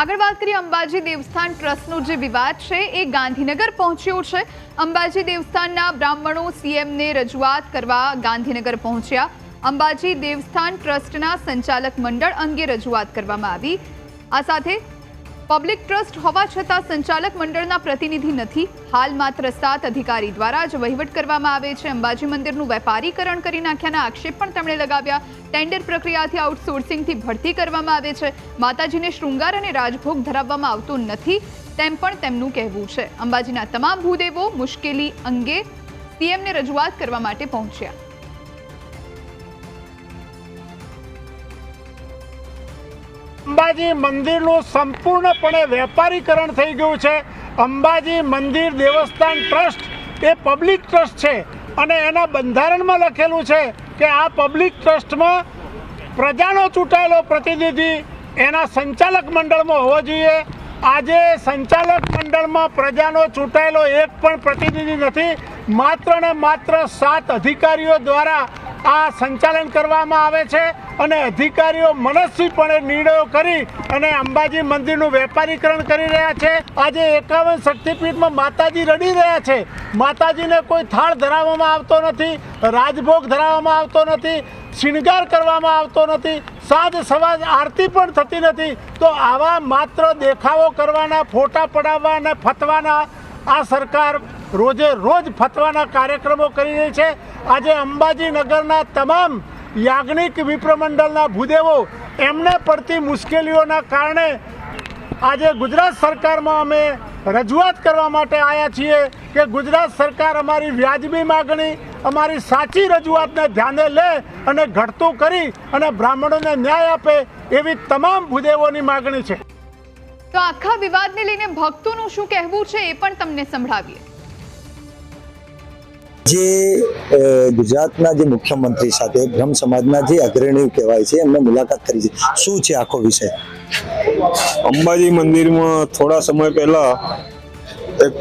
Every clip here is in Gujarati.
આગળ વાત કરીએ અંબાજી દેવસ્થાન ટ્રસ્ટનો જે વિવાદ છે, એ ગાંધીનગર પહોંચ્યો છે. અંબાજી દેવસ્થાનના બ્રાહ્મણો સીએમને રજૂઆત કરવા ગાંધીનગર પહોંચ્યા. અંબાજી દેવસ્થાન ટ્રસ્ટના સંચાલક મંડળ અંગે રજૂઆત કરવામાં આવી. આ સાથે પબ્લિક ટ્રસ્ટ હોવા છતાં સંચાલક મંડળના પ્રતિનિધિ નથી. હાલ માત્ર સાત અધિકારી દ્વારા જ વહીવટ કરવામાં આવે છે. અંબાજી મંદિરનું વેપારીકરણ કરી નાખ્યાના આક્ષેપ પણ તેમણે લગાવ્યા. ટેન્ડર પ્રક્રિયાથી આઉટસોર્સિંગથી ભરતી કરવામાં આવે છે. માતાજીને શૃંગાર અને રાજભોગ ધરાવવામાં આવતો નથી તેમ પણ તેમનું કહેવું છે. અંબાજીના તમામ ભૂદેવો મુશ્કેલી અંગે સીએમને રજૂઆત કરવા માટે પહોંચ્યા. અંબાજી મંદિરનું સંપૂર્ણપણે વેપારીકરણ થઈ ગયું છે. અંબાજી મંદિર દેવસ્થાન ટ્રસ્ટ એ પબ્લિક ટ્રસ્ટ છે અને એના બંધારણમાં લખેલું છે કે આ પબ્લિક ટ્રસ્ટમાં પ્રજાનો ચૂંટાયેલો પ્રતિનિધિ એના સંચાલક મંડળમાં હોવો જોઈએ. આજે સંચાલક મંડળમાં પ્રજાનો ચૂંટાયેલો એક પણ પ્રતિનિધિ નથી. માત્ર ને માત્ર સાત અધિકારીઓ દ્વારા આ સંચાલન કરવામાં આવે છે અને અધિકારીઓ મનસ્વીપણે નિર્ણયો કરી અને અંબાજી મંદિરનું વેપારીકરણ કરી રહ્યા છે. આજે એકાવન શક્તિપીઠમાં માતાજી રડી રહ્યા છે. માતાજીને કોઈ થાળ ધરાવવામાં આવતો નથી, રાજભોગ ધરાવવામાં આવતો નથી, શિણગાર કરવામાં આવતો નથી, સાંજ સવાજ આરતી પણ થતી નથી. તો આવા માત્ર દેખાવો કરવાના, ફોટા પડાવવા અને ફતવાના આ સરકાર રોજે રોજ ફતવાના કાર્યક્રમો કરી રહી છે. આજે અંબાજી નગરના તમામ યાજ્ઞિક વિપ્રમંડળના ભૂદેવો એમને પડતી મુશ્કેલીઓના કારણે આજે ગુજરાત સરકારમાં અમે રજૂઆત કરવા માટે આવ્યા છીએ કે ગુજરાત સરકાર અમારી વ્યાજબી માગણી, અમારી સાચી રજૂઆતને ધ્યાને લે અને ઘટતું કરી અને બ્રાહ્મણોને ન્યાય આપે એવી તમામ ભૂદેવોની માગણી છે. તો આખા વિવાદને લઈને ભક્તોનું શું કહેવું છે એ પણ તમને સંભળાવીએ. જે ગુજરાતના જે મુખ્યમંત્રી સાથે બ્રહ્મ સમાજના જે અગ્રણીઓ કહેવાય છે, એમને મુલાકાત કરી છે. શું છે આખો વિષય? અંબાજી મંદિરમાં થોડા સમય પહેલા એક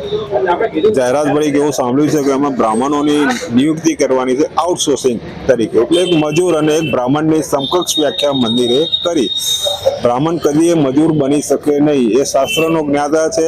જાહેરાત પડી કે એવું સાંભળ્યું છે કે એમાં બ્રાહ્મણોની નિયુક્તિ કરવાની છે આઉટસોર્સિંગ તરીકે. એટલે એક મજૂર અને એક બ્રાહ્મણની સમકક્ષ વ્યાખ્યા મંદિરે કરી. બ્રાહ્મણ કદી એ મજૂર બની શકે નહીં. એ શાસ્ત્રનો જ્ઞાતા છે.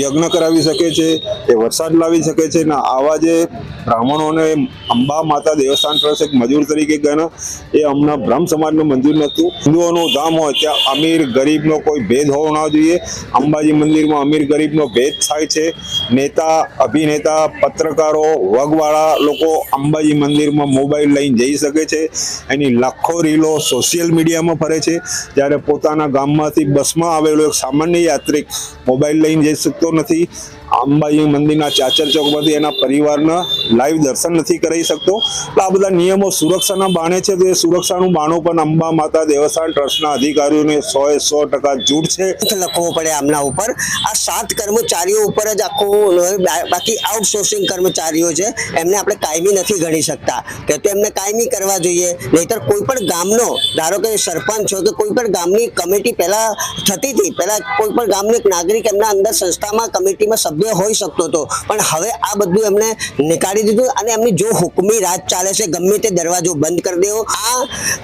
યજ્ઞ કરાવી શકે છે એ વરસાદ લાવી શકે છે. ને, આવા જે બ્રાહ્મણોને અંબા માતા દેવસ્થાન ટ્રસ્ટ એક મજૂર તરીકે ગણ, એ અમને બ્રહ્મ સમાજનું મંજૂર નહોતું હિન્દુઓનું ધામ હોય ત્યાં અમીર ગરીબનો કોઈ ભેદ હોવો ના જોઈએ. અંબાજી મંદિરમાં અમીર ગરીબનો ભેદ થાય છે. નેતા, અભિનેતા, પત્રકારો, વગવાળા લોકો અંબાજી મંદિરમાં મોબાઈલ લઈને જઈ શકે છે. એની લાખો રીલો સોશિયલ મીડિયામાં ફરે છે. જ્યારે પોતાના ગામમાંથી બસમાં આવેલો એક સામાન્ય યાત્રિક મોબાઈલ લઈને જઈ શકતો નથી. અંબાજી મંદિરના ચાચર ચોકમાંથી એના પરિવારના લાઈવ દર્શન નથી કરી શકતો. એટલે આ બધા નિયમો સુરક્ષાના બાણે છે. તો એ સુરક્ષાનું બાણું પણ અંબા માતા દેવસ્થાન ટ્રસ્ટના અધિકારીઓને સો એ સો ટકા જૂઠ છે. લખવો પડે આમના ઉપર. આ સાત કર્મચારીઓ ઉપર જ આખું બાકી આઉટસોર્સિંગ કર્મચારીઓ છે. એમને આપણે કાયમી નથી ગણી શકતા. કે તો એમને કાયમી કરવા જોઈએ. નહીતર કોઈ પણ ગામનો, ધારો કે સરપંચ હોય કે કોઈ પણ ગામની કમિટી પહેલાં થતી હતી. પહેલાં કોઈ પણ ગામનો એક નાગરિક એમના અંદર સંસ્થામાં કમિટીમાં સભ્ય હોઈ શકતો હતો. પણ હવે આ બધું એમને નીકાળી દીધું અને એમની જો હુકમી રાજ ચાલે છે, ગમે તે દરવાજો બંધ કરી દેવો. આ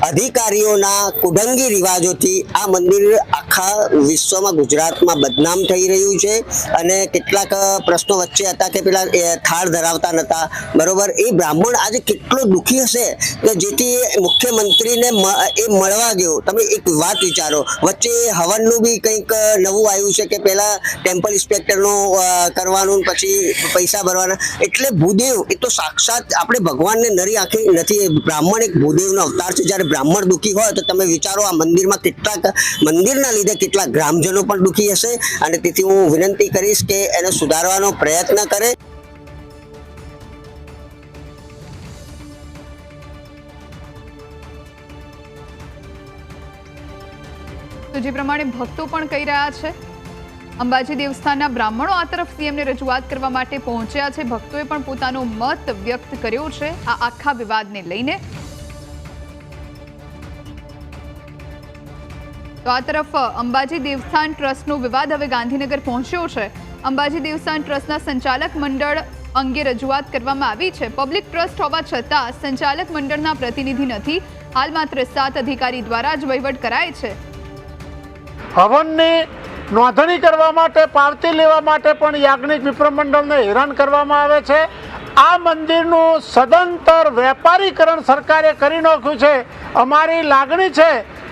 અધિકારીઓના કુડંગી રિવાજોથી આ મંદિર આખા વિશ્વમાં, ગુજરાતમાં બદનામ થઈ રહ્યું છે અને કેટલાક પ્રશ્નો વચ્ચે હતા કે પેલા થાળ ધરાવતા નતા. બરોબર? એ બ્રાહ્મણ આજે કેટલો દુઃખી હશે કે જેથી મુખ્યમંત્રીને એ મળવા ગયો. તમે એક વાત વિચારો. વચ્ચે હવનનું બી કંઈક નવું આવ્યું છે કે પેલા ટેમ્પલ ઇન્સ્પેક્ટરનું કરવાનું પછી પૈસા ભરવાના. એટલે ભૂદેવ, એ તો સાક્ષાત આપણે ભગવાનને નરી આંખે નથી બ્રાહ્મણ એક ભૂદેવનો અવતાર છે. જ્યારે બ્રાહ્મણ દુઃખી હોય તો તમે વિચારો આ મંદિરમાં કેટલાક, મંદિરના લીધે કેટલાક ગ્રામજનો પણ દુઃખી હશે. અને તેથી હું વિનંતી કરીશ કે એને સુધારવાનો પ્રયત્ન કરે. તો જે પ્રમાણે ભક્તો પણ કહી રહ્યા છે અંબાજી દેવસ્થાનના બ્રાહ્મણો આ તરફ સીએમને રજૂઆત કરવા માટે પહોંચ્યા છે. ભક્તોએ પણ પોતાનો મત વ્યક્ત કર્યો છે. આ આખા વિવાદને લઈને. તો આ તરફ અંબાજી દેવસ્થાન ટ્રસ્ટનો વિવાદ હવે ગાંધીનગર પહોંચ્યો છે. અંબાજી દેવસ્થાન ટ્રસ્ટના સંચાલક મંડળ અંગે રજૂઆત કરવામાં આવી છે. પબ્લિક ટ્રસ્ટ હોવા છતાં સંચાલક મંડળના પ્રતિનિધિ નથી. હાલ માત્ર સાત અધિકારી દ્વારા જ વહીવટ કરાય છે. હવનની નોંધણી કરવા માટે પાવતી લેવા માટે પણ યાજ્ઞિક વિપ્ર મંડળને હેરાન કરવામાં આવે છે. આ મંદિરનું સદંતર વેપારીકરણ સરકારે કરી નાખ્યું છે. અમારી લાગણી છે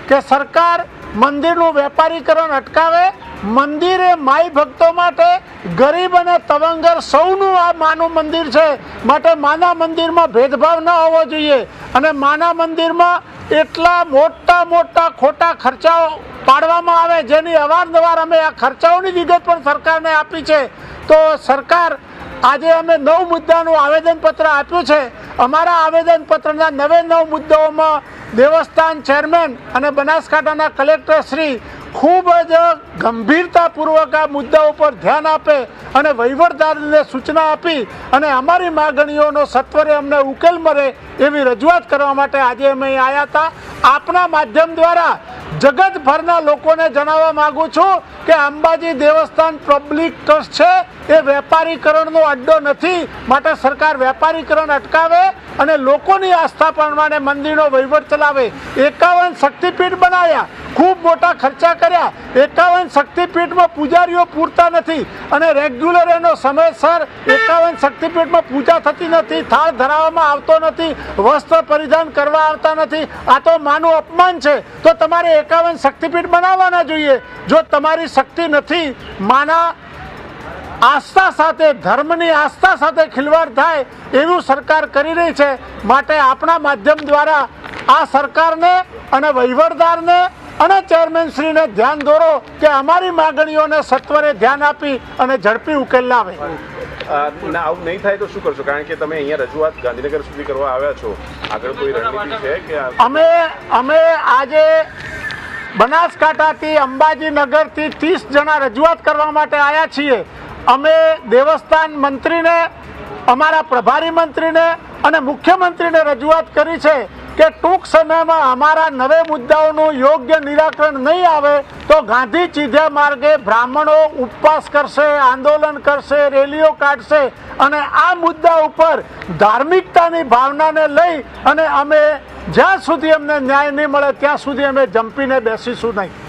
કે સરકાર મંદિરનું વેપારીકરણ અટકાવે મંદિરે માઈ ભક્તો માટે ગરીબ અને તવંગર સૌનું આ માનું મંદિર છે. માટે માના મંદિરમાં ભેદભાવ ન હોવો જોઈએ અને માના મંદિરમાં એટલા મોટા મોટા ખોટા ખર્ચાઓ પાડવામાં આવે જેની અવારનવાર અમે આ ખર્ચાઓની વિગત પણ સરકારને આપી છે. તો સરકાર, આજે અમે નવ મુદ્દાનું આવેદનપત્ર આપ્યું છે. અમારા આવેદનપત્રના નવે નવ મુદ્દાઓમાં દેવસ્થાન ચેરમેન અને બનાસકાંઠાના કલેક્ટર શ્રી ખૂબ જ ગંભીરતાપૂર્વક આ મુદ્દાઓ પર ધ્યાન આપે અને વહીવટદારને સૂચના આપી અને અમારી માગણીઓનો સત્વરે અમને ઉકેલ મળે એવી રજૂઆત કરવા માટે આજે અમે આવ્યા હતા. આપના માધ્યમ દ્વારા જગતભરના લોકોને જણાવવા માગું છું કે અંબાજી દેવસ્થાન પબ્લિક ટ્રસ્ટ છે. એ વેપારીકરણનો અડ્ડો નથી. માટે સરકાર વેપારીકરણ અટકાવે અને લોકોની આસ્થા પ્રમાણે મંદિરનો વહીવટ ચલાવે. એકાવન શક્તિપીઠ બનાવ્યા. ખૂબ મોટા ખર્ચા કર્યા. એકાવન શક્તિપીઠમાં પૂજારીઓ પૂરતા નથી અને રેગ્યુલર એનો સમયસર એકાવન શક્તિપીઠમાં પૂજા થતી નથી. થાળ ધરાવવામાં આવતો નથી. વસ્ત્ર પરિધાન કરવા આવતા નથી. આ તો માનું અપમાન છે. તો તમારે એકાવન શક્તિપીઠ બનાવવાના જોઈએ. જો તમારી શક્તિ નથી, માના આસ્થા સાથે ધર્મની આસ્થા સાથે ખિલવાડ થાય એવું સરકાર કરી રહી છે. માટે આપણા માધ્યમ દ્વારા આ સરકારને અને વહીવટદારને અને ચેરમેનશ્રીને ધ્યાન દોરો કે અમારી માગણીઓને સત્વરે ધ્યાન આપી અને ઝડપી ઉકેલ લાવે. ના આવું નહીં થાય તો શું કરશો? કારણ કે તમે અહીંયા રજૂઆત ગાંધીનગર સુધી કરવા આવ્યા છો. આગળ કોઈ રણનીતિ છે કે અમે અમે આજે બનાસકાંઠાથી અંબાજીનગરથી ત્રીસ જણા રજૂઆત કરવા માટે આવ્યા છીએ. અમે દેવસ્થાન મંત્રીને, અમારા પ્રભારી મંત્રીને અને મુખ્યમંત્રીને રજૂઆત કરી છે કે ટૂંક સમયમાં અમારા નવે મુદ્દાઓનું યોગ્ય નિરાકરણ નહીં આવે તો ગાંધી ચીધ્યા માર્ગે બ્રાહ્મણો ઉપવાસ કરશે, આંદોલન કરશે, રેલીઓ કાઢશે અને આ મુદ્દા ઉપર ધાર્મિકતાની ભાવનાને લઈ અને અમે જ્યાં સુધી અમને ન્યાય નહીં મળે ત્યાં સુધી અમે જંપીને બેસીશું નહીં.